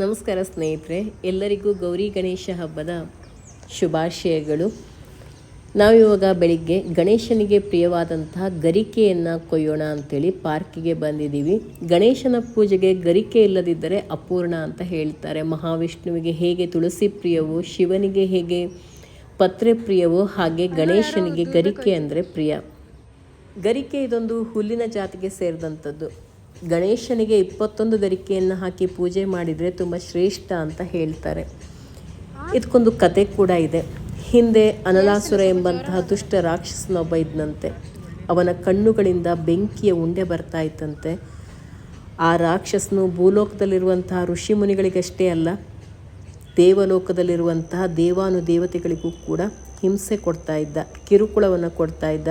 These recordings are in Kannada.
ನಮಸ್ಕಾರ ಸ್ನೇಹಿತರೆ, ಎಲ್ಲರಿಗೂ ಗೌರಿ ಗಣೇಶ ಹಬ್ಬದ ಶುಭಾಶಯಗಳು. ನಾವಿವಾಗ ಬೆಳಿಗ್ಗೆ ಗಣೇಶನಿಗೆ ಪ್ರಿಯವಾದಂತಹ ಗರಿಕೆಯನ್ನು ಕೊಯ್ಯೋಣ ಅಂತೇಳಿ ಪಾರ್ಕಿಗೆ ಬಂದಿದ್ದೀವಿ. ಗಣೇಶನ ಪೂಜೆಗೆ ಗರಿಕೆ ಇಲ್ಲದಿದ್ದರೆ ಅಪೂರ್ಣ ಅಂತ ಹೇಳ್ತಾರೆ. ಮಹಾವಿಷ್ಣುವಿಗೆ ಹೇಗೆ ತುಳಸಿ ಪ್ರಿಯವೋ, ಶಿವನಿಗೆ ಹೇಗೆ ಪತ್ರೆ ಪ್ರಿಯವೋ, ಹಾಗೆ ಗಣೇಶನಿಗೆ ಗರಿಕೆ ಅಂದರೆ ಪ್ರಿಯ. ಗರಿಕೆ ಇದೊಂದು ಹುಲ್ಲಿನ ಜಾತಿಗೆ ಸೇರಿದಂಥದ್ದು. ಗಣೇಶನಿಗೆ ಇಪ್ಪತ್ತೊಂದು ಗರಿಕೆಯನ್ನು ಹಾಕಿ ಪೂಜೆ ಮಾಡಿದರೆ ತುಂಬ ಶ್ರೇಷ್ಠ ಅಂತ ಹೇಳ್ತಾರೆ. ಇದಕ್ಕೊಂದು ಕತೆ ಕೂಡ ಇದೆ. ಹಿಂದೆ ಅನಲಾಸುರ ಎಂಬಂತಹ ದುಷ್ಟ ರಾಕ್ಷಸನೊಬ್ಬ ಇದ್ದಂತೆ ಅವನ ಕಣ್ಣುಗಳಿಂದ ಬೆಂಕಿಯ ಉಂಡೆ ಬರ್ತಾ ಇತ್ತಂತೆ. ಆ ರಾಕ್ಷಸನು ಭೂಲೋಕದಲ್ಲಿರುವಂತಹ ಋಷಿ ಮುನಿಗಳಿಗಷ್ಟೇ ಅಲ್ಲ, ದೇವಲೋಕದಲ್ಲಿರುವಂತಹ ದೇವಾನು ದೇವತೆಗಳಿಗೂ ಕೂಡ ಹಿಂಸೆ ಕೊಡ್ತಾ ಇದ್ದ, ಕಿರುಕುಳವನ್ನು ಕೊಡ್ತಾ ಇದ್ದ.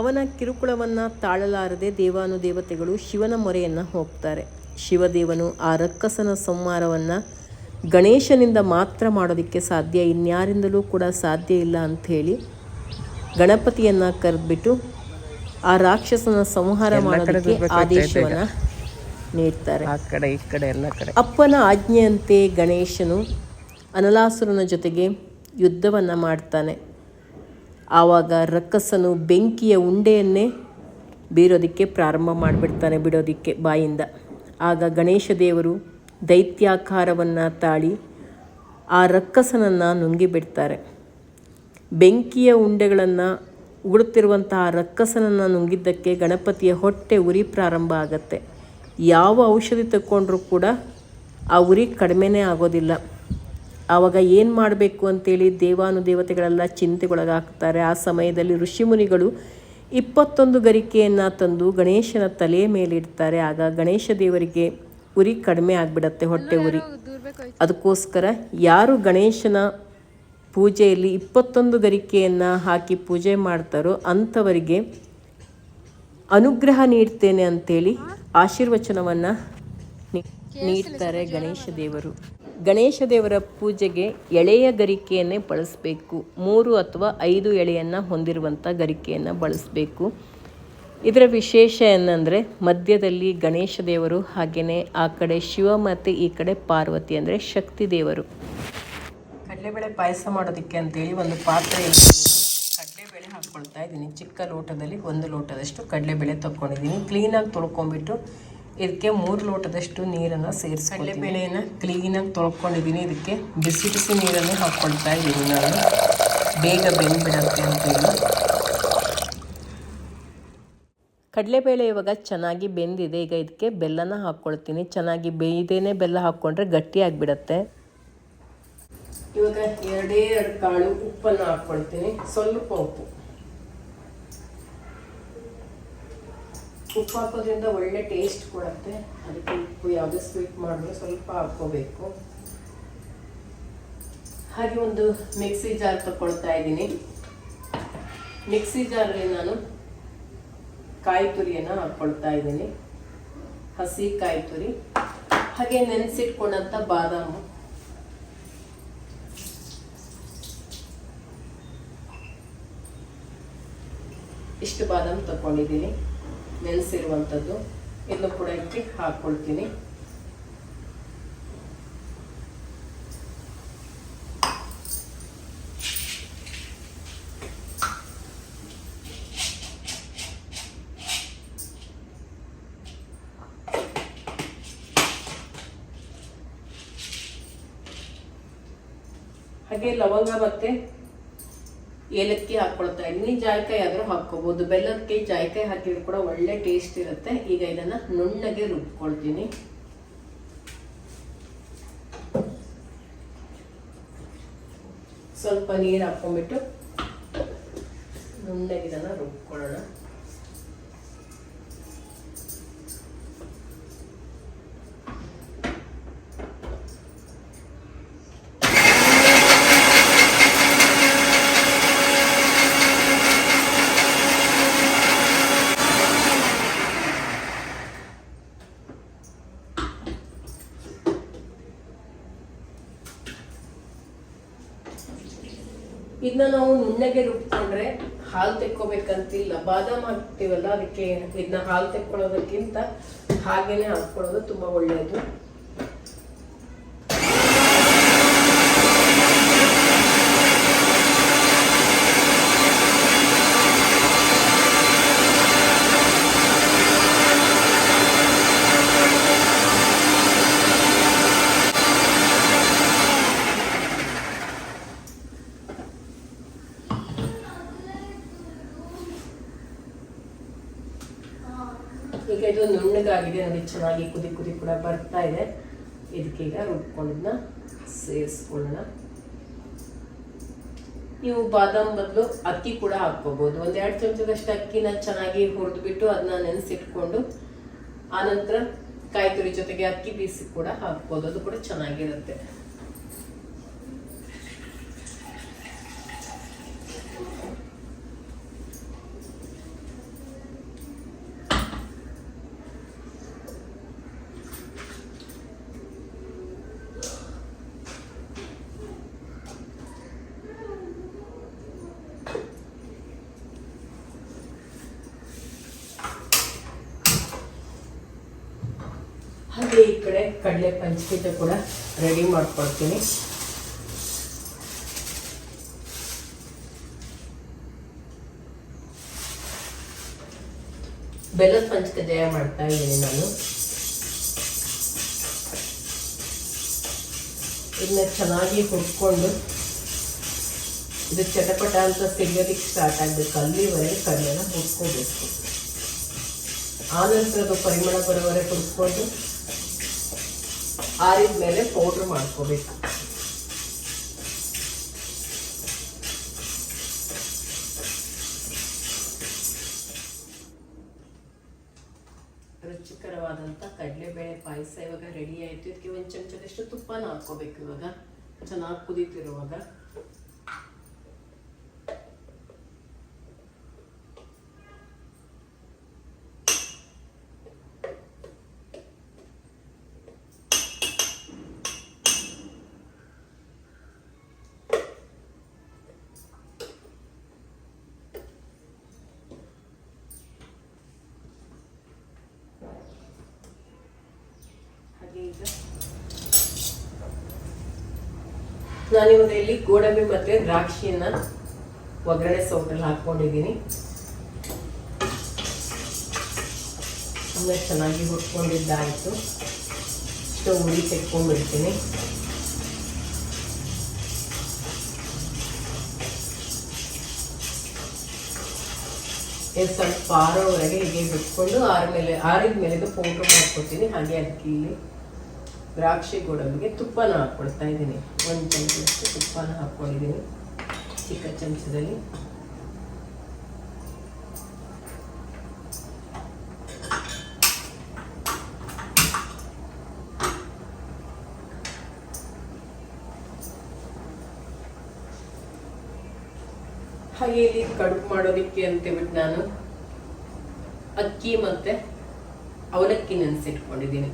ಅವನ ಕಿರುಕುಳವನ್ನು ತಾಳಲಾರದೆ ದೇವಾನು ದೇವತೆಗಳು ಶಿವನ ಮೊರೆಯನ್ನು ಹೋಗ್ತಾರೆ. ಶಿವದೇವನು ಆ ರಕ್ಕಸನ ಸಂಹಾರವನ್ನು ಗಣೇಶನಿಂದ ಮಾತ್ರ ಮಾಡೋದಕ್ಕೆ ಸಾಧ್ಯ ಇನ್ಯಾರಿಂದಲೂ ಕೂಡ ಸಾಧ್ಯ ಇಲ್ಲ ಅಂಥೇಳಿ ಗಣಪತಿಯನ್ನು ಕರೆದ್ಬಿಟ್ಟು ಆ ರಾಕ್ಷಸನ ಸಂಹಾರ ಮಾಡೋದಕ್ಕೆ ಆದೇಶವನ್ನು ನೀಡ್ತಾರೆ. ಅಪ್ಪನ ಆಜ್ಞೆಯಂತೆ ಗಣೇಶನು ಅನಲಾಸುರನ ಜೊತೆಗೆ ಯುದ್ಧವನ್ನು ಮಾಡ್ತಾನೆ. ಆವಾಗ ರಕ್ಕಸನು ಬೆಂಕಿಯ ಉಂಡೆಯನ್ನೇ ಬೀರೋದಕ್ಕೆ ಪ್ರಾರಂಭ ಮಾಡಿಬಿಡ್ತಾನೆ ಬಿಡೋದಕ್ಕೆ ಬಾಯಿಂದ. ಆಗ ಗಣೇಶ ದೇವರು ದೈತ್ಯಾಕಾರವನ್ನು ತಾಳಿ ಆ ರಕ್ಕಸನನ್ನು ನುಂಗಿಬಿಡ್ತಾರೆ. ಬೆಂಕಿಯ ಉಂಡೆಗಳನ್ನು ಉಗುಳುತ್ತಿರುವಂತಹ ರಕ್ಕಸನನ್ನು ನುಂಗಿದ್ದಕ್ಕೆ ಗಣಪತಿಯ ಹೊಟ್ಟೆ ಉರಿ ಪ್ರಾರಂಭ ಆಗತ್ತೆ. ಯಾವ ಔಷಧಿ ತಗೊಂಡ್ರೂ ಕೂಡ ಆ ಉರಿ ಕಡಿಮೆನೇ ಆಗೋದಿಲ್ಲ. ಆವಾಗ ಏನು ಮಾಡಬೇಕು ಅಂತೇಳಿ ದೇವಾನು ದೇವತೆಗಳೆಲ್ಲ ಚಿಂತೆಗೊಳಗಾಗ್ತಾರೆ. ಆ ಸಮಯದಲ್ಲಿ ಋಷಿಮುನಿಗಳು ಇಪ್ಪತ್ತೊಂದು ಗರಿಕೆಯನ್ನು ತಂದು ಗಣೇಶನ ತಲೆಯ ಮೇಲಿಡ್ತಾರೆ. ಆಗ ಗಣೇಶ ದೇವರಿಗೆ ಉರಿ ಕಡಿಮೆ ಆಗಿಬಿಡತ್ತೆ ಹೊಟ್ಟೆ ಉರಿ. ಅದಕ್ಕೋಸ್ಕರ ಯಾರು ಗಣೇಶನ ಪೂಜೆಯಲ್ಲಿ ಇಪ್ಪತ್ತೊಂದು ಗರಿಕೆಯನ್ನು ಹಾಕಿ ಪೂಜೆ ಮಾಡ್ತಾರೋ ಅಂಥವರಿಗೆ ಅನುಗ್ರಹ ನೀಡ್ತೇನೆ ಅಂತೇಳಿ ಆಶೀರ್ವಚನವನ್ನು ನೀಡ್ತಾರೆ ಗಣೇಶ ದೇವರು. ಗಣೇಶ ದೇವರ ಪೂಜೆಗೆ ಎಳೆಯ ಗರಿಕೆಯನ್ನೇ ಬಳಸಬೇಕು. ಮೂರು ಅಥವಾ ಐದು ಎಳೆಯನ್ನು ಹೊಂದಿರುವಂಥ ಗರಿಕೆಯನ್ನು ಬಳಸಬೇಕು. ಇದರ ವಿಶೇಷ ಏನಂದರೆ, ಮಧ್ಯದಲ್ಲಿ ಗಣೇಶ ದೇವರು ಹಾಗೆಯೇ ಆ ಕಡೆ ಶಿವ ಮತ್ತು ಈ ಕಡೆ ಪಾರ್ವತಿ ಅಂದರೆ ಶಕ್ತಿ ದೇವರು. ಕಡಲೆಬೇಳೆ ಪಾಯಸ ಮಾಡೋದಕ್ಕೆ ಅಂತೇಳಿ ಒಂದು ಪಾತ್ರೆ ಕಡಲೆಬೇಳೆ ಹಾಕ್ಕೊಳ್ತಾ ಇದ್ದೀನಿ. ಚಿಕ್ಕ ಲೋಟದಲ್ಲಿ ಒಂದು ಲೋಟದಷ್ಟು ಕಡಲೆಬೇಳೆ ತೊಕೊಂಡಿದ್ದೀನಿ ಕ್ಲೀನಾಗಿ ತೊಳ್ಕೊಂಬಿಟ್ಟು ಇದಕ್ಕೆ ಮೂರು ಲೋಟದಷ್ಟು ನೀರನ್ನು ಸೇರಿಸಿ ಕಡಲೆಬೇಳೆಯನ್ನು ಕ್ಲೀನಾಗಿ ತೊಳ್ಕೊಂಡಿದ್ದೀನಿ. ಇದಕ್ಕೆ ಬಿಸಿ ಬಿಸಿ ನೀರನ್ನು ಹಾಕ್ಕೊಳ್ತಾ ಇದ್ದೀನಿ ನಾನು. ಬೇಗ ಬೆಂದ್ಬಿಡತ್ತೆ ಅಂತೇಳಿ. ಕಡಲೆಬೇಳೆ ಇವಾಗ ಚೆನ್ನಾಗಿ ಬೆಂದಿದೆ. ಈಗ ಇದಕ್ಕೆ ಬೆಲ್ಲನ ಹಾಕ್ಕೊಳ್ತೀನಿ. ಚೆನ್ನಾಗಿ ಬೇಯ್ದೇನೆ ಬೆಲ್ಲ ಹಾಕ್ಕೊಂಡ್ರೆ ಗಟ್ಟಿ ಆಗಿಬಿಡತ್ತೆ. ಇವಾಗ ಎರಡೇ ಎರಡು ಕಾಳು ಉಪ್ಪನ್ನು ಹಾಕ್ಕೊಳ್ತೀನಿ. ಸ್ವಲ್ಪ ಉಪ್ಪು. ಉಪ್ಪು ಹಾಕೋದ್ರಿಂದ ಒಳ್ಳೆ ಟೇಸ್ಟ್ ಕೊಡುತ್ತೆ. ಅದಕ್ಕೆ ಉಪ್ಪು ಯಾವುದೇ ಸ್ವೀಟ್ ಮಾಡಿದ್ರೆ ಸ್ವಲ್ಪ ಹಾಕ್ಕೋಬೇಕು. ಹಾಗೆ ಒಂದು ಮಿಕ್ಸಿ ಜಾರ್ ತಗೊಳ್ತಾ ಇದ್ದೀನಿ. ಮಿಕ್ಸಿ ಜಾರಲ್ಲಿ ನಾನು ಕಾಯಿ ತುರಿಯನ್ನು ಹಾಕ್ಕೊಳ್ತಾ ಇದ್ದೀನಿ. ಹಸಿ ಕಾಯಿ ತುರಿ, ಹಾಗೆ ನೆನೆಸಿಟ್ಕೊಂಡಂಥ ಬಾದಾಮು. ಇಷ್ಟು ಬಾದಾಮಿ ತಗೊಂಡಿದ್ದೀನಿ ನೆನೆಸಿರುವಂಥದ್ದು ಇನ್ನು ಕೂಡ ಇಟ್ಟು ಹಾಕ್ಕೊಳ್ತೀನಿ ಹಾಗೆ ಲವಂಗ ಮತ್ತೆ ಏಲಕ್ಕಿ ಹಾಕೊಳ್ತಾ ಇದ್ದೀನಿ. ಜಾಯ್ಕಾಯಿ ಆದರೂ ಹಾಕೋಬಹುದು ಬೆಲ್ಲಕ್ಕೆ, ಜಾಯ್ಕಾಯಿ ಹಾಕಿದ್ರು ಕೂಡ ಒಳ್ಳೆ ಟೇಸ್ಟ್ ಇರುತ್ತೆ. ಈಗ ಇದನ್ನ ನುಣ್ಣಗೆ ರುಬ್ಕೊಳ್ತೀನಿ. ಸ್ವಲ್ಪ ನೀರು ಹಾಕೊಂಡ್ಬಿಟ್ಟು ನುಣ್ಣಗೆ ಇದನ್ನ ರುಬ್ಕೊಳ್ಳೋಣ. ಇದನ್ನ ನಾವು ನುಣ್ಣಗೆ ರುಬ್ಕೊಂಡ್ರೆ ಹಾಲು ತೆಕ್ಕೋಬೇಕಂತಿಲ್ಲ. ಬಾದಾಮ್ ಹಾಕ್ತೀವಲ್ಲ, ಅದಕ್ಕೆ ಇದನ್ನ ಹಾಲು ತೆಕ್ಕೊಳ್ಳೋದಕ್ಕಿಂತ ಹಾಗೇನೆ ಹಾಕ್ಕೊಳ್ಳೋದು ತುಂಬಾ ಒಳ್ಳೆಯದು ತಣ್ಣಗಾಗಿದೆ ನೋಡಿ ಚೆನ್ನಾಗಿ ಕುದಿ ಕುದಿ ಕೂಡ ಬರ್ತಾ ಇದೆ ಇದಕ್ಕೀಗ ರುಬ್ಕೊಂಡಿದ್ನ ಸೇರಿಸ್ಕೊಳ್ಳೋಣ. ನೀವು ಬಾದಾಮ್ ಬದಲು ಅಕ್ಕಿ ಕೂಡ ಹಾಕ್ಕೋಬಹುದು ಒಂದೆರಡು ಚಮಚದಷ್ಟು ಅಕ್ಕಿನ ಚೆನ್ನಾಗಿ ಹುರಿದ್ಬಿಟ್ಟು ಅದನ್ನ ನೆನೆಸಿಟ್ಕೊಂಡು ಆನಂತರ ಕಾಯಿ ತುರಿ ಜೊತೆಗೆ ಅಕ್ಕಿ ಬೀಸಿ ಕೂಡ ಹಾಕ್ಬೋದು. ಅದು ಕೂಡ ಚೆನ್ನಾಗಿರುತ್ತೆ ಹಾಗೆ ಈ ಕಡೆ ಕಡಲೆ ಕೂಡ ರೆಡಿ ಮಾಡ್ಕೊಳ್ತೀನಿ. ಬೆಲ್ಲದ ಪಂಚಕಜಾಯ ಮಾಡ್ತಾ ಇದ್ದೀನಿ ನಾನು. ಇದನ್ನ ಚೆನ್ನಾಗಿ ಹುಡ್ಕೊಂಡು ಇದು ಚಟಪಟ ಅಂತ ಸಿಗೋದಕ್ಕೆ ಸ್ಟಾರ್ಟ್ ಆಗಬೇಕು. ಅಲ್ಲಿವರೆಗೆ ಕಡಲೆನ ಹುಡ್ಕೋಬೇಕು ಆನಂತರದ ಪರಿಮಳ ಬರೋವರೆಗೆ ಹುರ್ಕೊಂಡು ಆರಿದ ಮೇಲೆ ಪೌಡ್ರ್ ಮಾಡ್ಕೋಬೇಕು. ರುಚಿಕರವಾದಂಥ ಕಡಲೆಬೇಳೆ ಪಾಯಸ ಇವಾಗ ರೆಡಿ ಆಯಿತು. ಇದಕ್ಕೆ ಒಂದು ಚಮಚದಷ್ಟು ತುಪ್ಪನ ಹಾಕ್ಕೋಬೇಕು ಇವಾಗ. ಚೆನ್ನಾಗಿ ಕುದೀತಿರುವಾಗ. ನಾನಿವಾಗ ಇಲ್ಲಿ ಗೋಡಂಬಿ ಮತ್ತೆ ದ್ರಾಕ್ಷಿಯನ್ನ ಒಗ್ಗರಣೆ ಸೌಟಲ್ಲಿ ಹಾಕೊಂಡಿದ್ದೀನಿ. ಆಮೇಲೆ ಚೆನ್ನಾಗಿ ಹುರ್ಕೊಂಡಿದ್ದಾಯಿತು. ಸ್ಟವ್ ಉರಿ ತೆಕ್ಕೊಂಡ್ಬಿಡ್ತೀನಿ. ಸ್ವಲ್ಪ ಆರೋವರೆಗೆ ಹೀಗೆ ಬಿಟ್ಕೊಂಡು ಆರ್ಮೇಲೆ ಆರಿದ ಮೇಲೆ ಪೌಡ್ರ್ ಮಾಡ್ಕೊತೀನಿ ಹಾಗೆ ಅದಕ್ಕೆ ಇಲ್ಲಿ ದ್ರಾಕ್ಷಿ ಗೋಡಂಬಿಗೆ ತುಪ್ಪನ ಹಾಕ್ಕೊಳ್ತಾ ಇದ್ದೀನಿ. ಒಂದು ಚಮಚದಷ್ಟು ತುಪ್ಪನ ಹಾಕ್ಕೊಂಡಿದ್ದೀನಿ. ಚಿಕ್ಕ ಚಮಚದಲ್ಲಿ. ಹಾಗೆ ಇಲ್ಲಿ ಕಡುಬು ಮಾಡೋದಕ್ಕೆ ಅಂತೇಳ್ಬಿಟ್ಟು ನಾನು ಅಕ್ಕಿ ಮತ್ತೆ ಅವಲಕ್ಕಿ ನೆನೆಸಿಟ್ಕೊಂಡಿದ್ದೀನಿ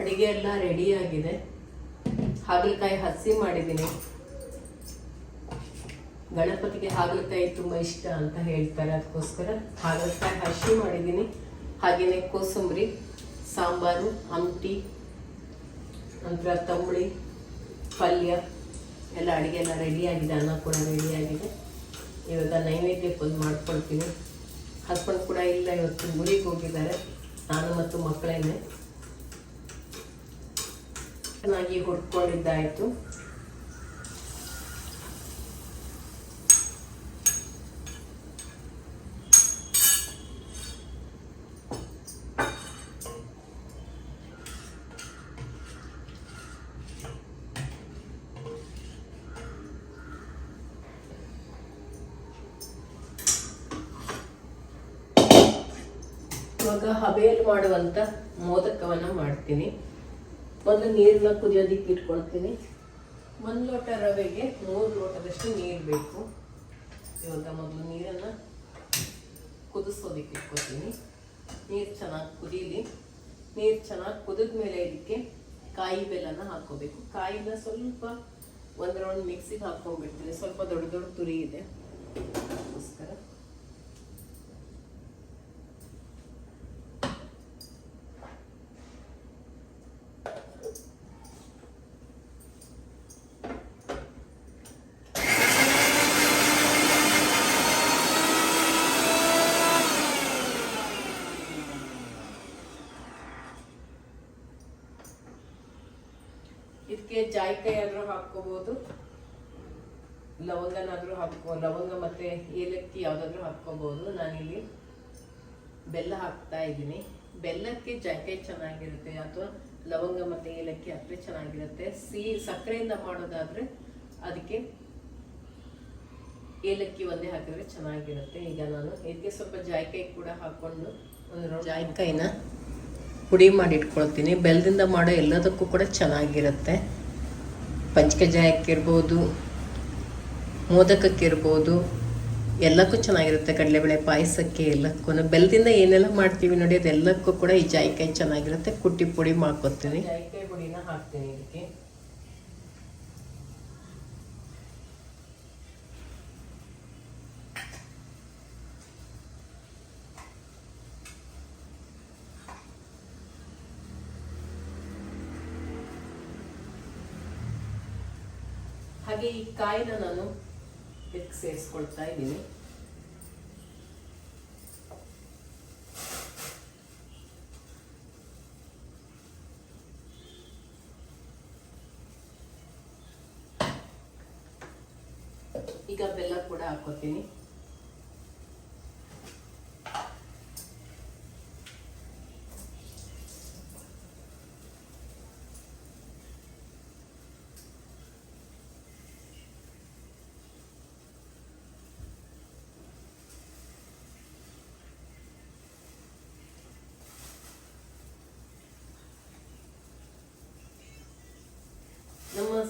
ಅಡಿಗೆ ಎಲ್ಲ ರೆಡಿ ಆಗಿದೆ ಹಾಗಲಕಾಯಿ ಹಸಿ ಮಾಡಿದ್ದೀನಿ. ಗಣಪತಿಗೆ ಹಾಗಲಕಾಯಿ ತುಂಬ ಇಷ್ಟ ಅಂತ ಹೇಳ್ತಾರೆ. ಅದಕ್ಕೋಸ್ಕರ ಹಾಗಲಕಾಯಿ ಹಸಿ ಮಾಡಿದ್ದೀನಿ. ಹಾಗೆಯೇ ಕೋಸಂಬರಿ, ಸಾಂಬಾರು ಅಂಟಿ ನಂತರ ತಂಬುಳಿ, ಪಲ್ಯ, ಎಲ್ಲ ಅಡುಗೆ ಎಲ್ಲ ರೆಡಿಯಾಗಿದೆ. ಅನ್ನ ಕೂಡ ರೆಡಿಯಾಗಿದೆ. ಇವಾಗ ನೈವೇದ್ಯಕ್ಕೆ ಒಂದು ಮಾಡ್ಕೊಳ್ತೀನಿ. ಹಸ್ಬೆಂಡ್ ಕೂಡ ಇಲ್ಲ, ಇವತ್ತು ಊರಿಗೆ ಹೋಗಿದ್ದಾರೆ. ನಾನು ಮತ್ತು ಮಕ್ಕಳೇನೆ. ಚೆನ್ನಾಗಿ ಹುರ್ಕೊಂಡಿದ್ದಾಯಿತು. ಇವಾಗ ಹಬೆಯಲ್ಲಿ ಮಾಡುವಂತ ಮೋದಕವನ್ನು ಮಾಡ್ತೀನಿ. ಮೊದಲು ನೀರನ್ನ ಕುದಿಯೋದಿಕ್ಕೆ ಇಟ್ಕೊಳ್ತೀನಿ. ಒಂದು ಲೋಟ ರವೆಗೆ ಮೂರು ಲೋಟದಷ್ಟು ನೀರು ಬೇಕು. ಇವಾಗ ಮೊದಲು ನೀರನ್ನು ಕುದಿಸೋದಕ್ಕೆ ಇಟ್ಕೊತೀನಿ ನೀರು ಚೆನ್ನಾಗಿ ಕುದೀಲಿ. ನೀರು ಚೆನ್ನಾಗಿ ಕುದಿದ ಮೇಲೆ ಇದಕ್ಕೆ ಕಾಯಿ ಬೆಲ್ಲನ ಹಾಕೋಬೇಕು ಕಾಯಿನ ಸ್ವಲ್ಪ ಒಂದು ರೌಂಡ್ ಮಿಕ್ಸಿಗೆ ಹಾಕ್ಕೊಂಡ್ಬಿಡ್ತೀನಿ. ಸ್ವಲ್ಪ ದೊಡ್ಡ ದೊಡ್ಡ ತುರಿ ಇದೆ. ಅದಕ್ಕೋಸ್ಕರ. ಇದಕ್ಕೆ ಜಾಯ್ಕಾಯಿ ಆದ್ರೂ ಹಾಕ್ಕೋಬಹುದು ಲವಂಗನಾದ್ರೂ ಹಾಕೋ ಲವಂಗ ಮತ್ತೆ ಏಲಕ್ಕಿ ಯಾವುದಾದ್ರೂ ಹಾಕ್ಕೋಬಹುದು ನಾನಿಲ್ಲಿ ಬೆಲ್ಲ ಹಾಕ್ತಾ ಇದ್ದೀನಿ. ಬೆಲ್ಲಕ್ಕೆ ಜಾಯ್ಕಾಯಿ ಚೆನ್ನಾಗಿರುತ್ತೆ ಅಥವಾ ಲವಂಗ ಮತ್ತೆ ಏಲಕ್ಕಿ ಹಾಕಿದ್ರೆ ಚೆನ್ನಾಗಿರುತ್ತೆ. ಸಿಹಿ ಸಕ್ಕರೆಯಿಂದ ಮಾಡೋದಾದ್ರೆ ಅದಕ್ಕೆ ಏಲಕ್ಕಿ ಒಂದೇ ಹಾಕಿದ್ರೆ ಚೆನ್ನಾಗಿರುತ್ತೆ. ಈಗ ನಾನು ಇದಕ್ಕೆ ಸ್ವಲ್ಪ ಜಾಯಿಕಾಯಿ ಕೂಡ ಹಾಕೊಂಡು ಒಂದು ಜಾಯ್ಕಾಯಿನ ಪುಡಿ ಮಾಡಿ ಇಟ್ಕೊಳ್ತೀನಿ. ಬೆಲ್ಲದಿಂದ ಮಾಡೋ ಎಲ್ಲದಕ್ಕೂ ಕೂಡ ಚೆನ್ನಾಗಿರುತ್ತೆ. ಪಂಚಕಜಾಯಕ್ಕಿರ್ಬೋದು, ಮೋದಕಕ್ಕಿರ್ಬೋದು, ಎಲ್ಲಕ್ಕೂ ಚೆನ್ನಾಗಿರುತ್ತೆ ಕಡಲೆಬೇಳೆ ಪಾಯಸಕ್ಕೆ, ಎಲ್ಲಕ್ಕೂ. ಬೆಲ್ಲದಿಂದ ಏನೆಲ್ಲ ಮಾಡ್ತೀವಿ ನೋಡಿ, ಅದೆಲ್ಲಕ್ಕೂ ಕೂಡ ಈ ಜಾಯಿಕಾಯಿ ಚೆನ್ನಾಗಿರುತ್ತೆ. ಕುಟ್ಟಿ ಪುಡಿ ಮಾಡ್ಕೊತೀನಿ ಜಾಯಿಕಾಯಿ ಪುಡಿನ ಹಾಕ್ತೀನಿ ಇದಕ್ಕೆ ಹಾಗೆ ಈ ಕಾಯಿನ ನಾನು ಇದಕ್ಕೆ ಸೇರಿಸ್ಕೊಳ್ತಾ ಇದ್ದೀನಿ. ಈಗ ಬೆಲ್ಲ ಕೂಡ ಹಾಕೋತೀನಿ.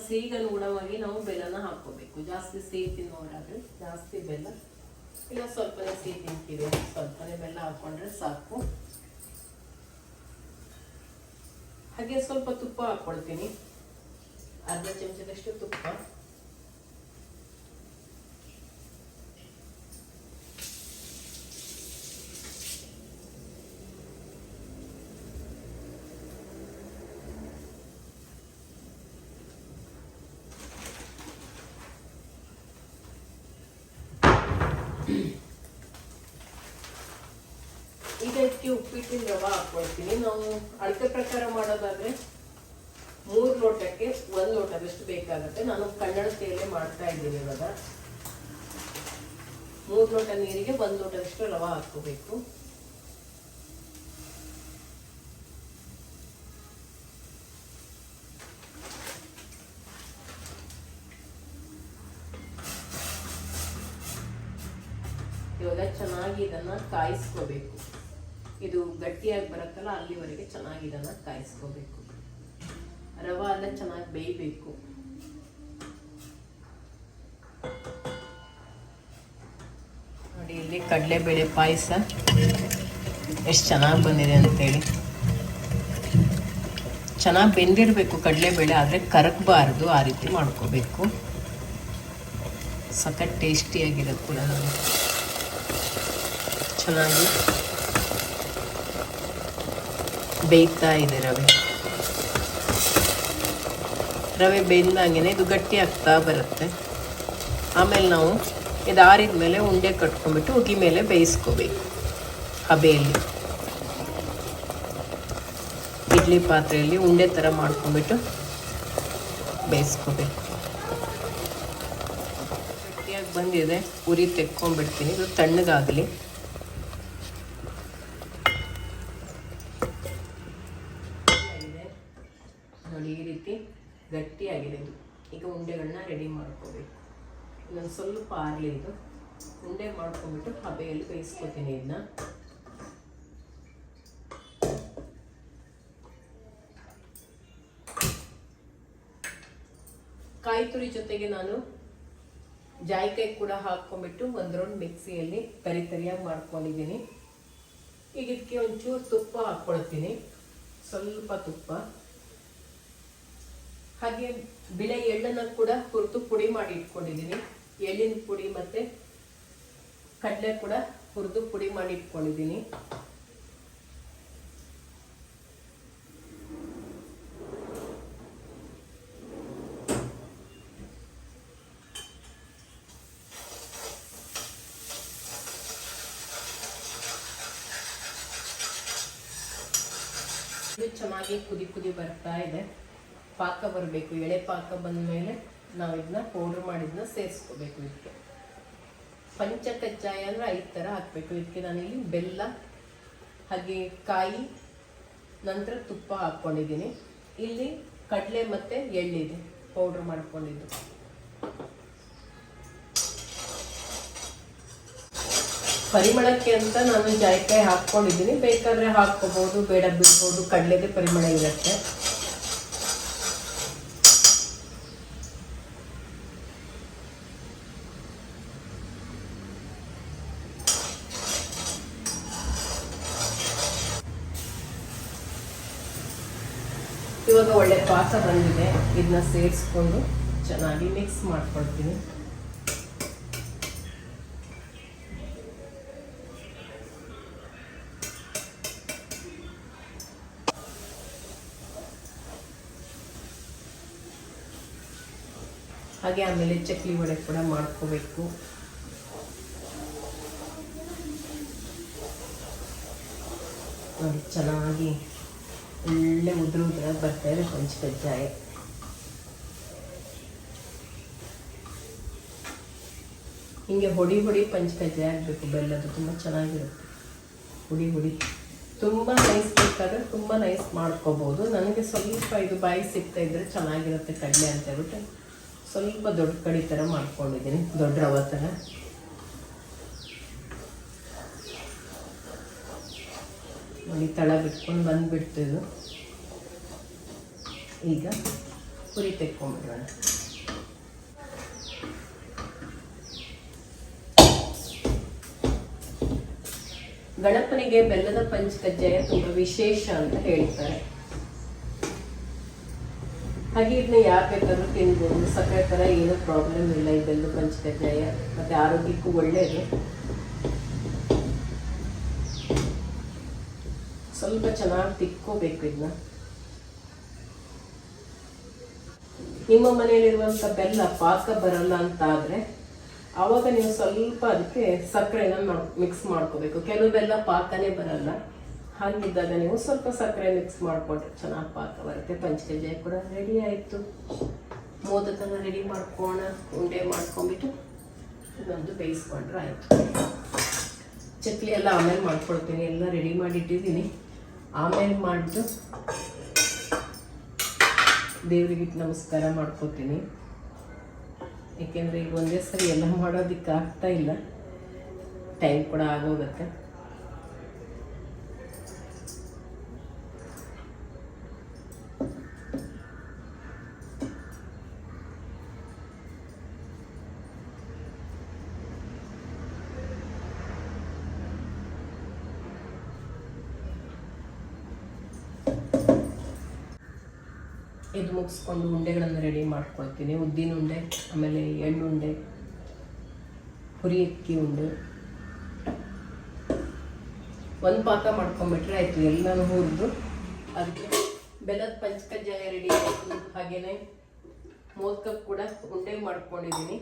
ನಮ್ಮ ಸಿಹಿಗೆ ಅನುಗುಣವಾಗಿ ನಾವು ಬೆಲ್ಲನ ಹಾಕೋಬೇಕು ಜಾಸ್ತಿ ಸಿಹಿ ತಿನ್ನೋರಾದ್ರೆ ಜಾಸ್ತಿ ಬೆಲ್ಲ. ಇಲ್ಲ, ಸ್ವಲ್ಪನೇ ಸಿಹಿ ತಿಂತೀವಿ. ಸ್ವಲ್ಪನೇ ಬೆಲ್ಲ ಹಾಕೊಂಡ್ರೆ ಸಾಕು. ಹಾಗೆ ಸ್ವಲ್ಪ ತುಪ್ಪ ಹಾಕ್ಕೊಳ್ತೀನಿ ಅರ್ಧ ಚಮಚದಷ್ಟು ತುಪ್ಪ ಈಗ ಇದಕ್ಕೆ ಉಪ್ಪಿಟ್ಟಿನ ಹಾಕೊಳ್ತೀನಿ ನಾವು ಅಳತೆ ಪ್ರಕಾರ ಮಾಡೋದಾದ್ರೆ ಮೂರು ಲೋಟಕ್ಕೆ ಒಂದು ಲೋಟದಷ್ಟು ಬೇಕಾಗುತ್ತೆ. ನಾನು ಕನ್ನಡ ಮಾಡ್ತಾ ಇದ್ದೀನಿ ಇವಾಗ. ಮೂರು ಲೋಟ ನೀರಿಗೆ ಒಂದು ಲೋಟದಷ್ಟು ರವ ಹಾಕೋಬೇಕು ಇವಾಗ ಚೆನ್ನಾಗಿ ಇದನ್ನ ಕಾಯಿಸ್ಕೋಬೇಕು. ಇದು ಗಟ್ಟಿಯಾಗಿ ಬರುತ್ತಲ್ಲ, ಅಲ್ಲಿವರೆಗೆ ಚೆನ್ನಾಗಿ ಇದನ್ನು ಕಾಯಿಸ್ಕೋಬೇಕು. ರವ ಎಲ್ಲ ಚೆನ್ನಾಗಿ ಬೇಯಬೇಕು. ನೋಡಿ, ಇಲ್ಲಿ ಕಡಲೆಬೇಳೆ ಪಾಯಸ. ಎಷ್ಟು ಚೆನ್ನಾಗಿ ಬಂದಿದೆ ಅಂತೇಳಿ. ಚೆನ್ನಾಗಿ ಬೆಂದಿರಬೇಕು ಕಡಲೆಬೇಳೆ, ಆದರೆ ಕರಗಬಾರ್ದು, ಆ ರೀತಿ ಮಾಡ್ಕೋಬೇಕು. ಸಖತ್ ಟೇಸ್ಟಿಯಾಗಿರೋದು ಕೂಡ. ಚೆನ್ನಾಗಿ ಬೇಯ್ತಾ ಇದೆ ರವೆ. ರವೆ ಬೆಂದಾಗೆ ಇದು ಗಟ್ಟಿ ಆಗ್ತಾ ಬರುತ್ತೆ. ಆಮೇಲೆ ನಾವು ಇದು ಆರಿದ ಮೇಲೆ ಉಂಡೆ ಕಟ್ಕೊಂಡ್ಬಿಟ್ಟು ಉಗಿ ಮೇಲೆ ಬೇಯಿಸ್ಕೋಬೇಕು ಹಬೆಯಲ್ಲಿ. ಇಡ್ಲಿ ಪಾತ್ರೆಯಲ್ಲಿ ಉಂಡೆ ಥರ ಮಾಡ್ಕೊಂಡ್ಬಿಟ್ಟು ಬೇಯಿಸ್ಕೋಬೇಕು. ಗಟ್ಟಿಯಾಗಿ ಬಂದಿದೆ, ಉರಿ ತೆಕ್ಕೊಂಡ್ಬಿಡ್ತೀನಿ. ಇದು ತಣ್ಣಗಾಗಲಿ ಇದೆ. ನೋಡಿ ಈ ರೀತಿ ಗಟ್ಟಿಯಾಗಿದೆ ಇದು ಈಗ ಉಂಡೆಗಳನ್ನ ರೆಡಿ ಮಾಡ್ಕೋಬೇಕು ಇನ್ನೊಂದು ಸ್ವಲ್ಪ ಆರಲಿ ಇದು ಉಂಡೆ ಮಾಡ್ಕೊಂಡ್ಬಿಟ್ಟು ಹಬೆಯಲ್ಲಿ ಬೇಯಿಸ್ಕೊತೀನಿ ಇದನ್ನ ಕಾಯಿ ತುರಿ ಜೊತೆಗೆ ನಾನು ಜಾಯಿಕಾಯಿ ಕೂಡ ಹಾಕ್ಕೊಂಡ್ಬಿಟ್ಟು ಒಂದು ರೌಂಡ್ ಮಿಕ್ಸಿಯಲ್ಲಿ ತರಿ ತರಿಯಾಗಿ ಮಾಡ್ಕೊಂಡಿದ್ದೀನಿ. ಈಗ ಇದಕ್ಕೆ ಒಂಚೂರು ತುಪ್ಪ ಹಾಕ್ಕೊಳ್ತೀನಿ. ಸ್ವಲ್ಪ ತುಪ್ಪ. ಹಾಗೆ ಬಿಳೆ ಎಳ್ಳನ್ನು ಕೂಡ ಹುರಿದು ಪುಡಿ ಮಾಡಿ ಇಟ್ಕೊಂಡಿದ್ದೀನಿ. ಎಳ್ಳಿನ ಪುಡಿ ಮತ್ತೆ ಕಡಲೆ ಕೂಡ ಹುರಿದು ಪುಡಿ ಮಾಡಿ ಇಟ್ಕೊಂಡಿದ್ದೀನಿ. ಇದು ಚೆನ್ನಾಗಿ ಕುದಿ ಕುದಿ ಬರ್ತಾ ಇದೆ. ಪಾಕ ಬರಬೇಕು. ಎಳೆ ಪಾಕ ಬಂದ ಮೇಲೆ ನಾವು ಇದನ್ನ ಪೌಡ್ರ್ ಮಾಡಿದ್ನ ಸೇರಿಸ್ಕೋಬೇಕು ಇದಕ್ಕೆ. ಪಂಚ ಕಜ್ಜಾಯ ಅಂದರೆ ಐದು ಥರ ಹಾಕಬೇಕು. ಇದಕ್ಕೆ ನಾನಿಲ್ಲಿ ಬೆಲ್ಲ, ಹಾಗೆ ಕಾಯಿ, ನಂತರ ತುಪ್ಪ ಹಾಕ್ಕೊಂಡಿದ್ದೀನಿ. ಇಲ್ಲಿ ಕಡಲೆ ಮತ್ತು ಎಳ್ಳಿದೆ ಪೌಡ್ರ್ ಮಾಡ್ಕೊಂಡಿದ್ದು. ಪರಿಮಳಕ್ಕೆ ಅಂತ ನಾನು ಜಾಯಿಕಾಯಿ ಹಾಕ್ಕೊಂಡಿದ್ದೀನಿ. ಬೇಕಾದರೆ ಹಾಕ್ಕೋಬೋದು, ಬೇಡ ಬಿಡ್ಬೋದು, ಕಡಲೆದೇ ಪರಿಮಳ ಇರುತ್ತೆ. ಪಾಕ ಬಂದಿದೆ. ಇದನ್ನ ಸೇರಿಸ್ಕೊಂಡು ಚೆನ್ನಾಗಿ ಮಿಕ್ಸ್ ಮಾಡ್ಕೊಳ್ತೀನಿ. ಹಾಗೆ ಆಮೇಲೆ ಚಕ್ಲಿ ವಡೆ ಕೂಡ ಮಾಡ್ಕೋಬೇಕು. ನೋಡಿ, ಚೆನ್ನಾಗಿ ಒಳ್ಳೆ ಉದುರು ಉದುರಾಗಿ ಬರ್ತಾ ಇದೆ ಪಂಚ ಕಜ್ಜಾಯ ಹಿಂಗೆ. ಹೊಡಿ ಹೊಡಿ ಪಂಚ ಕಜ್ಜಾಯ ಆಗಬೇಕು ಬೆಲ್ಲದು ತುಂಬ ಚೆನ್ನಾಗಿರುತ್ತೆ. ಹುಡಿ ಹುಡಿ. ತುಂಬ ನೈಸ್ ಬೇಕಾದ್ರೆ ತುಂಬ ನೈಸ್ ಮಾಡ್ಕೋಬೋದು. ನನಗೆ ಸ್ವಲ್ಪ ಇದು ಬಾಯಿ ಸಿಗ್ತಾ ಇದ್ರೆ ಚೆನ್ನಾಗಿರುತ್ತೆ ಕಡಲೆ ಅಂತ ಹೇಳ್ಬಿಟ್ಟು. ಸ್ವಲ್ಪ ದೊಡ್ಡ ಕಡಿ ಥರ ಮಾಡ್ಕೊಂಡಿದ್ದೀನಿ, ದೊಡ್ಡ ರವ ಥರ ನೋಡಿ ತಳ ಬಿಟ್ಕೊಂಡು ಇದು. ಈಗ ಪುರಿ ತೆಕ್ಕೊಂಬಿಡೋಣ. ಗಣಪನಿಗೆ ಬೆಲ್ಲದ ಪಂಚಕಜ್ಜಾಯ ತುಂಬ ವಿಶೇಷ ಅಂತ ಹೇಳ್ತಾರೆ. ಹಾಗೆ ಇದನ್ನ ಯಾಕೆ ಬೇಕಾದ್ರೂ ತಿನ್ಬೋದು. ಸಕ್ಕರೆ ಥರ ಏನೂ ಪ್ರಾಬ್ಲಮ್ ಇಲ್ಲ ಈ ಬೆಲ್ಲದ ಪಂಚಕಜ್ಜಾಯ ಮತ್ತು ಆರೋಗ್ಯಕ್ಕೂ ಒಳ್ಳೆಯದು ಸ್ವಲ್ಪ ಚೆನ್ನಾಗಿ ತಿಕ್ಕೋಬೇಕು ಇದನ್ನ ನಿಮ್ಮ ಮನೆಯಲ್ಲಿರುವಂಥ ಬೆಲ್ಲ ಪಾಕ ಬರಲ್ಲ ಅಂತ ಆದರೆ ಆವಾಗ ನೀವು ಸ್ವಲ್ಪ ಅದಕ್ಕೆ ಸಕ್ಕರೆನ ಮಿಕ್ಸ್ ಮಾಡ್ಕೋಬೇಕು. ಕೆಲವು ಬೆಲ್ಲ ಪಾಕನೇ ಬರಲ್ಲ. ಹಾಗಿದ್ದಾಗ ನೀವು ಸ್ವಲ್ಪ ಸಕ್ಕರೆ ಮಿಕ್ಸ್ ಮಾಡಿಕೊಂಡ್ರೆ ಚೆನ್ನಾಗಿ ಪಾಕ ಬರುತ್ತೆ. ಪಂಚಕಜ್ಜಾಯ ಕೂಡ ರೆಡಿ ಆಯಿತು. ಮೋದಕನ ರೆಡಿ ಮಾಡ್ಕೋಣ ಉಂಡೆ ಮಾಡ್ಕೊಂಬಿಟ್ಟು ಇನ್ನೊಂದು ಬೇಯಿಸ್ಕೊಂಡ್ರೆ ಆಯಿತು. ಚಕ್ಲಿ ಎಲ್ಲ ಆಮೇಲೆ ಮಾಡ್ಕೊಳ್ತೀನಿ ಎಲ್ಲ ರೆಡಿ ಮಾಡಿಟ್ಟಿದ್ದೀನಿ. ಆಮೇಲೆ ಮಾಡಿದ್ದು ದೇವರಿಗೆ ನಮಸ್ಕಾರ ಮಾಡ್ಕೋತೀನಿ. ಏಕೆಂದರೆ ಈಗ ಒಂದೇ ಸರಿ ಎಲ್ಲ ಮಾಡೋದಕ್ಕೆ ಆಗ್ತಾ ಇಲ್ಲ. ಟೈಮ್ ಕೂಡ ಆಗೋಗುತ್ತೆ. ಮುಗಿಸ್ಕೊಂಡು ಉಂಡೆಗಳನ್ನು ರೆಡಿ ಮಾಡ್ಕೊಳ್ತೀನಿ. ಉದ್ದಿನ ಉಂಡೆ, ಆಮೇಲೆ ಎಳ್ಳುಂಡೆ ಹುರಿ ಅಕ್ಕಿ ಉಂಡೆ. ಒಂದು ಪಾಕ ಮಾಡ್ಕೊಂಬಿಟ್ರೆ ಆಯಿತು. ಎಲ್ಲನೂ ಹುರಿದು ಅದಕ್ಕೆ ಬೆಲ್ಲದ ಪಂಚಕಜ್ಜಾಯ ರೆಡಿ ಆಯಿತು ಹಾಗೆಯೇ ಮೋದಕ ಕೂಡ ಉಂಡೆ ಮಾಡ್ಕೊಂಡಿದ್ದೀನಿ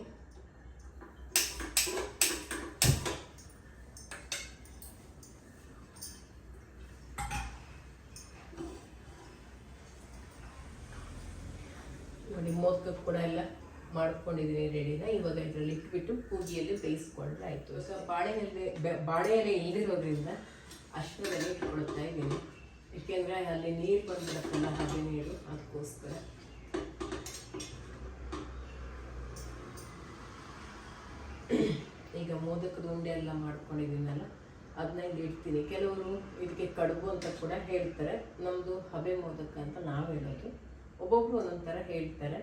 ನೋಡಿ ಮೋದಕ ಕೂಡ ಎಲ್ಲ ಮಾಡ್ಕೊಂಡಿದ್ದೀನಿ ರೆಡಿನ, ಇವಾಗ ಇದರಲ್ಲಿ ಇಟ್ಬಿಟ್ಟು ಕೂಗಿಯಲ್ಲಿ ಬೇಯಿಸ್ಕೊಂಡ್ರೆ ಆಯಿತು ಸೊ ಬಾಳೆ ಎಲೆ ಬಾಳೆ ಎಲೆ ಅಷ್ಟರಲ್ಲಿ ಇಟ್ಕೊಳ್ತಾ ಇದ್ದೀನಿ. ಏಕೆಂದರೆ ಅಲ್ಲಿ ನೀರು ಬಂದಿರತ್ತಲ್ಲ ಹಾಗೆ ನೀರು, ಅದಕ್ಕೋಸ್ಕರ. ಈಗ ಮೋದಕದ ಉಂಡೆ ಎಲ್ಲ ಮಾಡ್ಕೊಂಡಿದ್ದೀನಲ್ಲ ಅದನ್ನ ಇಲ್ಲಿ ಇಡ್ತೀನಿ. ಕೆಲವರು ಇದಕ್ಕೆ ಕಡುಬು ಅಂತ ಕೂಡ ಹೇಳ್ತಾರೆ. ನಮ್ಮದು ಹಬೆ ಮೋದಕ ಅಂತ ನಾವು ಹೇಳೋದು. ಒಬ್ಬೊಬ್ರು ಒಂದೊಂದು ಥರ ಹೇಳ್ತಾರೆ.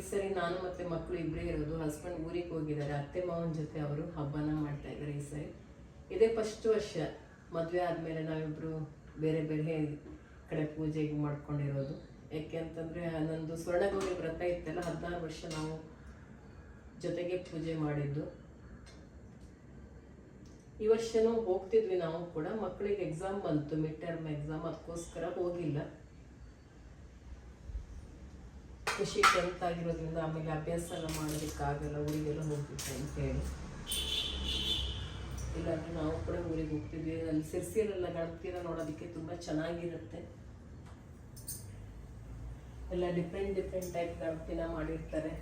ಈ ಸರಿ ನಾನು ಮತ್ತೆ ಮಕ್ಕಳು ಇಬ್ಬರೇ ಇರೋದು ಹಸ್ಬೆಂಡ್ ಊರಿಗೆ ಹೋಗಿದ್ದಾರೆ, ಅತ್ತೆ ಮಾವನ ಜೊತೆ ಅವರು ಹಬ್ಬನ ಮಾಡ್ತಾ ಇದ್ದಾರೆ ಈ ಸರಿ. ಇದೇ ಫಸ್ಟ್ ವರ್ಷ. ಮದುವೆ ಆದಮೇಲೆ ನಾವಿಬ್ಬರು ಬೇರೆ ಬೇರೆ ಕಡೆ ಪೂಜೆಗೆ ಮಾಡ್ಕೊಂಡಿರೋದು. ಯಾಕೆ ಅಂತಂದರೆ, ನಂದು ಸ್ವರ್ಣಗೌರಿ ವ್ರತ ಇತ್ತಲ್ಲ, ಹದಿನಾರು ವರ್ಷ ನಾವು ಜೊತೆಗೆ ಪೂಜೆ ಮಾಡಿದ್ದು. ಈ ವರ್ಷನೂ ಹೋಗ್ತಿದ್ವಿ ನಾವು ಕೂಡ. ಮಕ್ಕಳಿಗೆ ಎಕ್ಸಾಮ್ ಬಂತು ಮಿಡ್ ಟರ್ಮ್ ಎಕ್ಸಾಮ್ ಅದಕ್ಕೋಸ್ಕರ ಹೋಗಿಲ್ಲ. ಖುಷಿ ಟೆಂತ್ ಆಗಿರೋದ್ರಿಂದ ಆಮೇಲೆ ಅಭ್ಯಾಸ ಎಲ್ಲ ಮಾಡೋದಕ್ಕಾಗಲ್ಲ ಊರಿಗೆಲ್ಲ ಹೋಗ್ತಿದ್ದೆ ಅಂತ ಹೇಳಿ. ಇಲ್ಲಾಂದರೆ ನಾವು ಕೂಡ ಊರಿಗೆ ಹೋಗ್ತಿದ್ವಿ. ಅಲ್ಲಿ ಸಿರ್ಸಿಲೆಲ್ಲ ಗಣಪತಿನ ನೋಡೋದಕ್ಕೆ ತುಂಬ ಚೆನ್ನಾಗಿರುತ್ತೆ. ಎಲ್ಲ ಡಿಫ್ರೆಂಟ್ ಡಿಫ್ರೆಂಟ್ ಟೈಪ್ ಗಣಪತಿನ ಮಾಡಿರ್ತಾರೆ.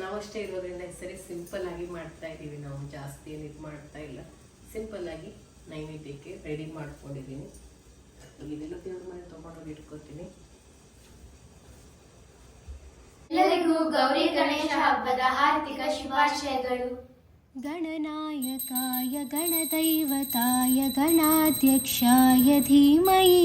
ನಾವಷ್ಟೇ ಇರೋದ್ರಿಂದ ಸರಿ ಸಿಂಪಲ್ ಆಗಿ ಮಾಡ್ತಾ ಇದ್ದೀವಿ ನಾವು ಜಾಸ್ತಿ ಏನು ಇದು ಮಾಡ್ತಾ ಇಲ್ಲ. ಸಿಂಪಲ್ ಆಗಿ ನೈವೇದ್ಯಕ್ಕೆ ರೆಡಿ ಮಾಡ್ಕೊಂಡಿದ್ದೀನಿ ಇದೆಲ್ಲ ದೇವ್ರ ಮನೆ ತೊಗೊಂಡೋಗಿ ಇಟ್ಕೋತೀನಿ. ಎಲ್ಲರಿಗೂ ಗೌರಿ ಗಣೇಶ ಹಬ್ಬದ ಹಾರ್ದಿಕ ಶುಭಾಶಯಗಳು. ಗಣನಾಯಕಾಯ ಗಣದೈವತಾಯ ಗಣಾಧ್ಯಕ್ಷಾಯ ಧೀಮಯಿ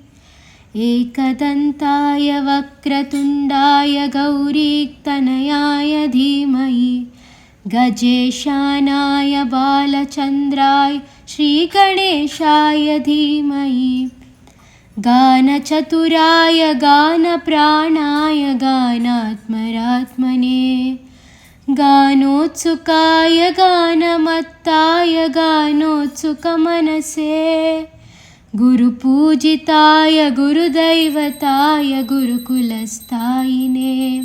एकदन्ताय वक्रतुण्डाय गौरीतनयाय धीमहि। गजेशानाय बालचन्द्राय श्रीगणेशाय धीमहि। गानचतुराय गानप्राणाय गानात्मरात्मने। गानोत्सुकाय गानमत्ताय गानोत्सुकमनसे गुरुपूजिताय गुरुदैवताय गुरुकुलस्थायिने।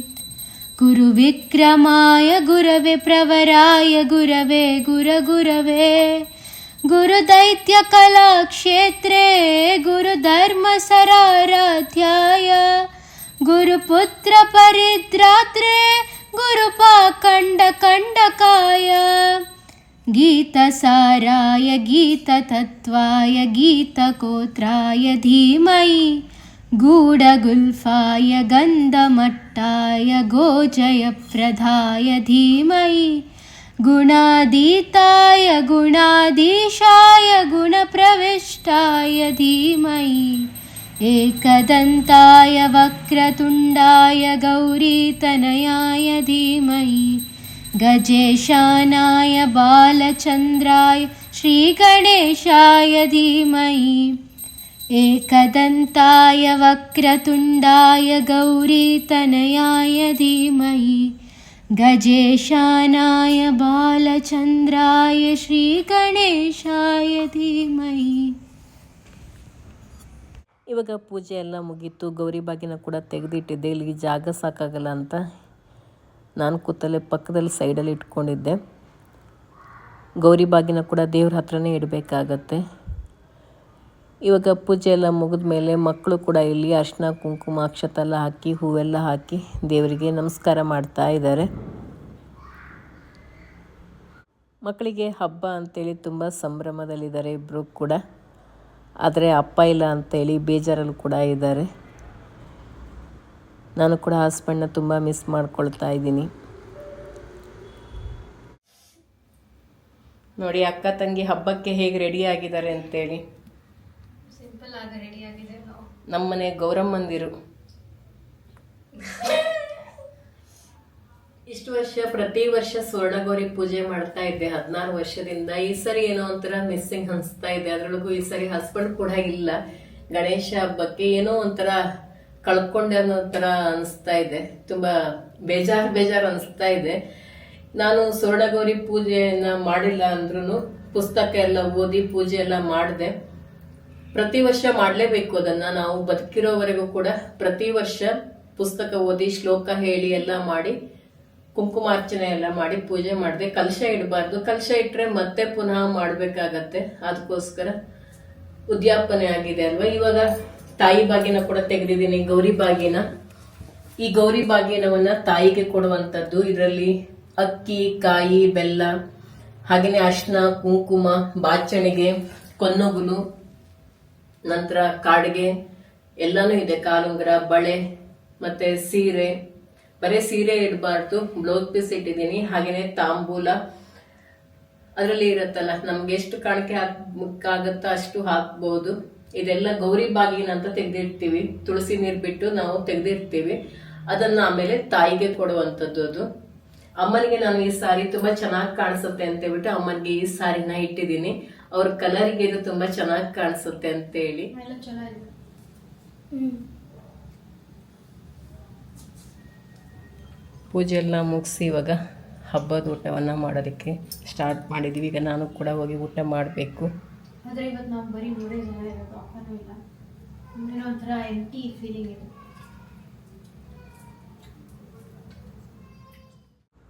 गुरुविक्रमाय गुरवे प्रवराय गुरवे गुरगुरवे। गुरुदैत्यकलाक्षेत्रे गुरुधर्मसराराध्याय। गुरुपुत्रपरिद्रात्रे गुरुपाखण्डकण्डकाय गीतसाराय गीततत्त्वाय गीतकोत्राय धीमहि गूढगुल्फाय गन्धमट्टाय गोजयप्रदाय धीमहि गुणातीताय गुणाधीशाय गुणप्रविष्टाय धीमहि एकदन्ताय वक्रतुण्डाय गौरीतनयाय धीमहि गजेशानाय बालचन्द्राय श्रीगणेशाय धीमहि एकदन्ताय वक्रतुण्डाय गौरीतनयाय धीमहि गजेशानाय बालचन्द्राय श्रीगणेशाय धीमहि ಇವಾಗ ಪೂಜೆ ಎಲ್ಲ ಮುಗೀತು ಗೌರಿ ಬಾಗಿನ ಕೂಡ ತೆಗೆದಿಟ್ಟಿದ್ದೆ ಇಲ್ಲಿಗೆ ಜಾಗ ಸಾಕಾಗಲ್ಲ ಅಂತ ನಾನು ಕೂತಲ್ಲೇ ಪಕ್ಕದಲ್ಲಿ ಸೈಡಲ್ಲಿ ಇಟ್ಕೊಂಡಿದ್ದೆ. ಗೌರಿ ಬಾಗಿನ ಕೂಡ ದೇವ್ರ ಹತ್ರನೇ ಇಡಬೇಕಾಗತ್ತೆ. ಇವಾಗ ಪೂಜೆ ಎಲ್ಲ ಮುಗಿದ ಮೇಲೆ ಮಕ್ಕಳು ಕೂಡ ಇಲ್ಲಿ ಅರ್ಶಿನ, ಕುಂಕುಮ ಅಕ್ಷತೆ ಎಲ್ಲ ಹಾಕಿ, ಹೂವೆಲ್ಲ ಹಾಕಿ ದೇವರಿಗೆ ನಮಸ್ಕಾರ ಮಾಡ್ತಾ ಇದ್ದಾರೆ. ಮಕ್ಕಳಿಗೆ ಹಬ್ಬ ಅಂತೇಳಿ ತುಂಬ ಸಂಭ್ರಮದಲ್ಲಿದ್ದಾರೆ ಇಬ್ಬರು ಕೂಡ. ಆದರೆ ಅಪ್ಪ ಇಲ್ಲ ಅಂತೇಳಿ ಬೇಜಾರಲ್ಲಿ ಕೂಡ ಇದ್ದಾರೆ. ನಾನು ಕೂಡ ಹಸ್ಬೆಂಡ್ನ ತುಂಬ ಮಿಸ್ ಮಾಡ್ಕೊಳ್ತಾ ಇದ್ದೀನಿ. ನೋಡಿ ಅಕ್ಕ ತಂಗಿ ಹಬ್ಬಕ್ಕೆ ಹೇಗೆ ರೆಡಿ ಆಗಿದ್ದಾರೆ ಅಂತೇಳಿ. ಸಿಂಪಲ್ ಆಗಿ ರೆಡಿ ಆಗಿದೆ ನಾವು. ನಮ್ಮನೆ ಗೌರಮ್ಮಂದಿರು ಇಷ್ಟು ವರ್ಷ ಪ್ರತಿ ವರ್ಷ ಸ್ವರ್ಣಗೌರಿ ಪೂಜೆ ಮಾಡ್ತಾ ಇದ್ದೆ. ಹದಿನಾರು ವರ್ಷದಿಂದ ಈ ಸರಿ ಏನೋ ಒಂಥರ ಮಿಸ್ಸಿಂಗ್ ಅನ್ಸ್ತಾ ಇದೆ. ಅದರೊಳಗೂ ಈ ಸರಿ ಹಸ್ಬೆಂಡ್ ಕೂಡ ಇಲ್ಲ. ಗಣೇಶ ಹಬ್ಬಕ್ಕೆ ಏನೋ ಒಂಥರ ಕಳ್ಕೊಂಡೆ ಅನ್ನೋ ತರ ಅನಿಸ್ತಾ ಇದೆ. ತುಂಬಾ ಬೇಜಾರ್ ಬೇಜಾರ್ ಅನಿಸ್ತಾ ಇದೆ. ನಾನು ಸುವರ್ಣಗೌರಿ ಪೂಜೆಯನ್ನ ಮಾಡಿಲ್ಲ ಅಂದ್ರೂ ಪುಸ್ತಕ ಎಲ್ಲ ಓದಿ ಪೂಜೆ ಎಲ್ಲ ಮಾಡಿದೆ. ಪ್ರತಿ ವರ್ಷ ಮಾಡಲೇಬೇಕು ಅದನ್ನ. ನಾವು ಬದುಕಿರೋವರೆಗೂ ಕೂಡ ಪ್ರತಿ ವರ್ಷ ಪುಸ್ತಕ ಓದಿ ಶ್ಲೋಕ ಹೇಳಿ ಎಲ್ಲ ಮಾಡಿ ಕುಂಕುಮಾರ್ಚನೆ ಎಲ್ಲ ಮಾಡಿ ಪೂಜೆ ಮಾಡಿದೆ. ಕಲಶ ಇಡಬಾರ್ದು. ಕಲಶ ಇಟ್ಟರೆ ಮತ್ತೆ ಪುನಃ ಮಾಡಬೇಕಾಗತ್ತೆ. ಅದಕ್ಕೋಸ್ಕರ ಉದ್ಯಾಪನೆ ಆಗಿದೆ ಅಲ್ವಾ ಇವಾಗ? ತಾಯಿ ಬಾಗಿನ ಕೂಡ ತೆಗೆದಿದ್ದೀನಿ, ಗೌರಿ ಬಾಗಿನ. ಈ ಗೌರಿ ಬಾಗಿನವನ್ನ ತಾಯಿಗೆ ಕೊಡುವಂತದ್ದು ಇದರಲ್ಲಿ ಅಕ್ಕಿ, ಕಾಯಿ, ಬೆಲ್ಲ, ಹಾಗೇನೆ ಅಶ್ನ ಕುಂಕುಮ, ಬಾಚಣಿಗೆ, ಕೊನ್ನೊಗುಲು, ನಂತರ ಕಾಡಿಗೆ, ಎಲ್ಲಾನು ಇದೆ, ಕಾಲುಂಗರ, ಬಳೆ, ಮತ್ತೆ ಸೀರೆ. ಬರೀ ಸೀರೆ ಇಡಬಾರ್ದು, ಬ್ಲೌಸ್ ಪೀಸ್ ಇಟ್ಟಿದ್ದೀನಿ, ಹಾಗೇನೆ ತಾಂಬೂಲ. ಅದರಲ್ಲಿ ಇರುತ್ತಲ್ಲ, ನಮ್ಗೆ ಎಷ್ಟು ಕಾಣಿಕೆ ಹಾಕ್ಬೇಕಾಗತ್ತೋ ಅಷ್ಟು ಹಾಕ್ಬಹುದು ಇದೆಲ್ಲ ಗೌರಿ ಬಾಗಿನ ಅಂತ ತೆಗೆದಿರ್ತೀವಿ. ತುಳಸಿ ನೀರು ಬಿಟ್ಟು ನಾವು ತೆಗೆದಿರ್ತೀವಿ. ಅದನ್ನ ಆಮೇಲೆ ತಾಯಿಗೆ ಕೊಡುವಂಥದ್ದು ಅದು. ಅಮ್ಮನಿಗೆ ನಾನು ಈ ಸಾರಿ ತುಂಬಾ ಚೆನ್ನಾಗಿ ಕಾಣಿಸುತ್ತೆ ಅಂತ ಹೇಳ್ಬಿಟ್ಟು ಅಮ್ಮನಿಗೆ ಈ ಸಾರಿನ ಇಟ್ಟಿದ್ದೀನಿ. ಅವ್ರ ಕಲರಿಗೆ ಇದು ತುಂಬಾ ಚೆನ್ನಾಗಿ ಕಾಣಿಸುತ್ತೆ ಅಂತ ಹೇಳಿ. ಪೂಜೆ ಎಲ್ಲ ಮುಗಿಸಿ ಇವಾಗ ಹಬ್ಬದ ಊಟವನ್ನು ಮಾಡೋದಕ್ಕೆ ಸ್ಟಾರ್ಟ್ ಮಾಡಿದ್ದೀವಿ ಈಗ ನಾನು ಕೂಡ ಹೋಗಿ ಊಟ ಮಾಡಬೇಕು. ಆದ್ರೆ ಇವತ್ತು ನಾವು ಬರೀ ಮೂರೇ ಜನ ಇರೋದು, ಅಪ್ಪನೂ ಇಲ್ಲ. ಏನೋ ಒಂಥರ ಎಂಟಿ ಫೀಲಿಂಗ್ ಇದೆ.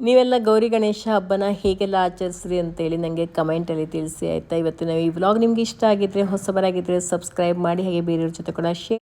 ನೀವೆಲ್ಲ ಗೌರಿ ಗಣೇಶ ಹಬ್ಬನ ಹೇಗೆಲ್ಲ ಆಚರಿಸ್ರಿ ಅಂತೇಳಿ ನನಗೆ ಕಮೆಂಟಲ್ಲಿ ತಿಳಿಸಿ ಆಯಿತಾ? ಇವತ್ತಿನ ಈ ವ್ಲಾಗ್ ನಿಮ್ಗೆ ಇಷ್ಟ ಆಗಿದ್ರೆ ಹೊಸಬರಾಗಿದ್ದರೆ ಸಬ್ಸ್ಕ್ರೈಬ್ ಮಾಡಿ, ಹಾಗೆ ಬೇರೆಯವ್ರ ಜೊತೆ ಕೂಡ ಶೇರ್